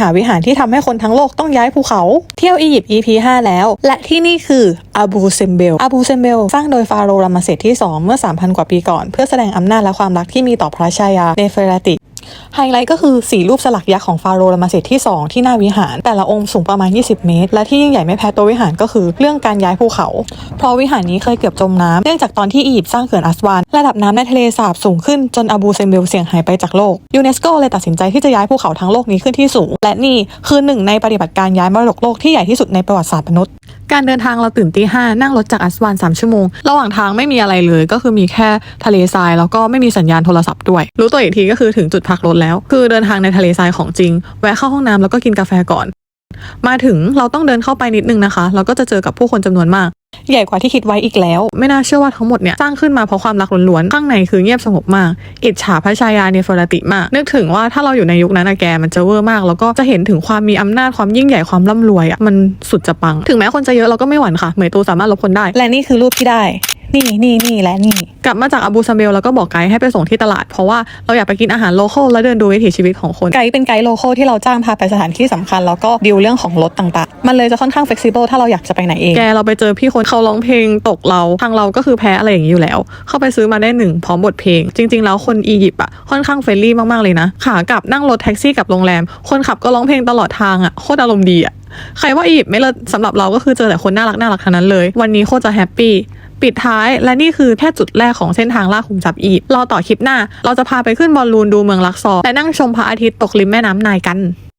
หาวิหารที่ทำให้คนทั้งโลกต้องย้ายภูเขา เที่ยวอียิปต์ EP 5 แล้ว และที่นี่คืออาบูเซมเบลอาบูเซมเบลสร้างโดยฟาโรห์รามเสดที่ 2 เมื่อ 3,000 กว่าปีก่อน เพื่อแสดงอำนาจและความรักที่มีต่อพระชายาเนเฟรติ ไฮไลท์ก็คือสีรูปสลักยักษ์ของฟาโรห์รามาเสสที่ 2 ที่หน้าวิหาร แต่ละองค์สูงประมาณ 20 เมตร และที่ยิ่งใหญ่ไม่แพ้ตัววิหารก็คือเรื่องการย้ายภูเขา เพราะวิหารนี้เคยเกือบจมน้ำเนื่องจากตอนที่อียิปต์สร้างเขื่อนอัสวานระดับน้ำในทะเลสาบสูงขึ้นจนอาบูเซมเบลเสี่ยงหายไปจากโลกยูเนสโกเลยตัดสินใจที่จะย้ายภูเขาทั้งโลกนี้ขึ้นที่สูง และนี่คือหนึ่งในปฏิบัติการย้ายมรดกโลกที่ใหญ่ที่สุดในประวัติศาสตร์มนุษย์ การเดินทางเราตื่นตีห้านั่งรถจากอัสวานสามชั่วโมง ระหว่างทางไม่มีอะไรเลย ก็คือมีแค่ทะเลทรายแล้วก็ไม่มีสัญญาณโทรศัพท์ด้วย รู้ตัวอีกทีก็คือถึงจุดพักรถแล้ว คือเดินทางในทะเลทรายของจริง แวะเข้าห้องน้ำแล้วก็กินกาแฟก่อน มาถึงเราต้องเดินเข้าไปนิดนึงนะคะ เราก็จะเจอกับผู้คนจำนวนมาก ใหญ่กว่าที่คิดไว้อีกแล้ว ไม่น่าเชื่อว่าทั้งหมดเนี่ยสร้างขึ้นมาเพราะความรักล้วนๆ ข้างในคือเงียบสงบมาก อิจฉาพระชายาเนฟรติมาก นึกถึงว่าถ้าเราอยู่ในยุคนั้นอะแกมันจะเวอร์มาก แล้วก็จะเห็นถึงความมีอำนาจความยิ่งใหญ่ความร่ำรวยอะมันสุดจะปัง ถึงแม้คนจะเยอะเราก็ไม่หวั่นค่ะ เหมยตูสามารถลบคนได้ และนี่คือรูปที่ได้ นี่นี่นี่และนี่ กลับมาจากอาบูซัมเบลแล้วก็บอกไกด์ให้ไปส่งที่ตลาด เพราะว่าเราอยากไปกินอาหารโลคอลและเดินดูวิถีชีวิตของคน ไกด์เป็นไกด์โลคอลที่เราจ้างพาไปสถานที่สำคัญแล้วก็ดีลเรื่องของรถต่างๆ มันเลยจะค่อนข้างเฟกซิเบิลถ้าเราอยากจะไปไหนเอง แกเราไปเจอพี่คนเขาร้องเพลงตกเรา ทางเราก็คือแพ้อะไรอย่างนี้อยู่แล้ว เข้าไปซื้อมาได้หนึ่งพร้อมบทเพลง จริง ๆ แล้วคนอียิปต์อะค่อนข้างเฟรนลี่มากๆเลยนะขากลับนั่งรถแท็กซี่กลับโรงแรม คนขับก็ร้องเพลงตลอดทางอะโคตรอารมณ์ดีอะใครว่าอียิปต์ไม่เลิศสำหรับเราก็คือเจอแต่คนน่ารักน่ารักทั้งนั้นเลย วันนี้โคตรจะแฮปปี้ ปิดท้ายและนี่คือแค่จุดแรกของเส้นทางลากขุมทรัพย์อีกรอต่อคลิปหน้า เราจะพาไปขึ้นบอลลูนดูเมืองลักซอร์และนั่งชมพระอาทิตย์ตกริมแม่น้ำนายกัน